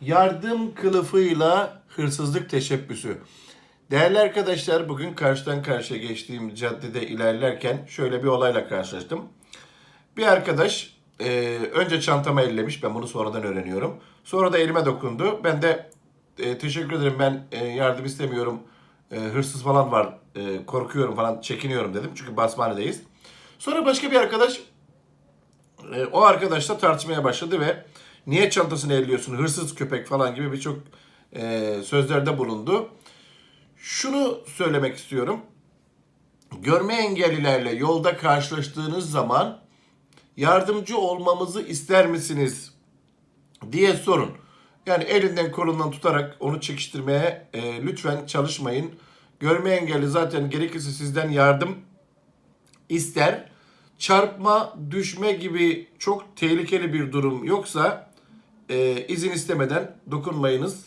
Yardım kılıfıyla hırsızlık teşebbüsü. Değerli arkadaşlar bugün karşıdan karşıya geçtiğim caddede ilerlerken şöyle bir olayla karşılaştım. Bir arkadaş e, önce çantama ellemiş. Ben bunu sonradan öğreniyorum. Sonra da elime dokundu. Ben de e, teşekkür ederim ben e, yardım istemiyorum. E, hırsız falan var. e, korkuyorum falan çekiniyorum dedim. Çünkü basmanedeyiz. Sonra başka bir arkadaş e, o arkadaşla tartışmaya başladı ve niye çantasını elliyorsun hırsız köpek falan gibi birçok e, sözlerde bulundu. Şunu söylemek istiyorum. Görme engellilerle yolda karşılaştığınız zaman yardımcı olmamızı ister misiniz diye sorun. Yani elinden kolundan tutarak onu çekiştirmeye e, lütfen çalışmayın. Görme engelli zaten gerekirse sizden yardım ister. Çarpma, düşme gibi çok tehlikeli bir durum yoksa e, izin istemeden dokunmayınız.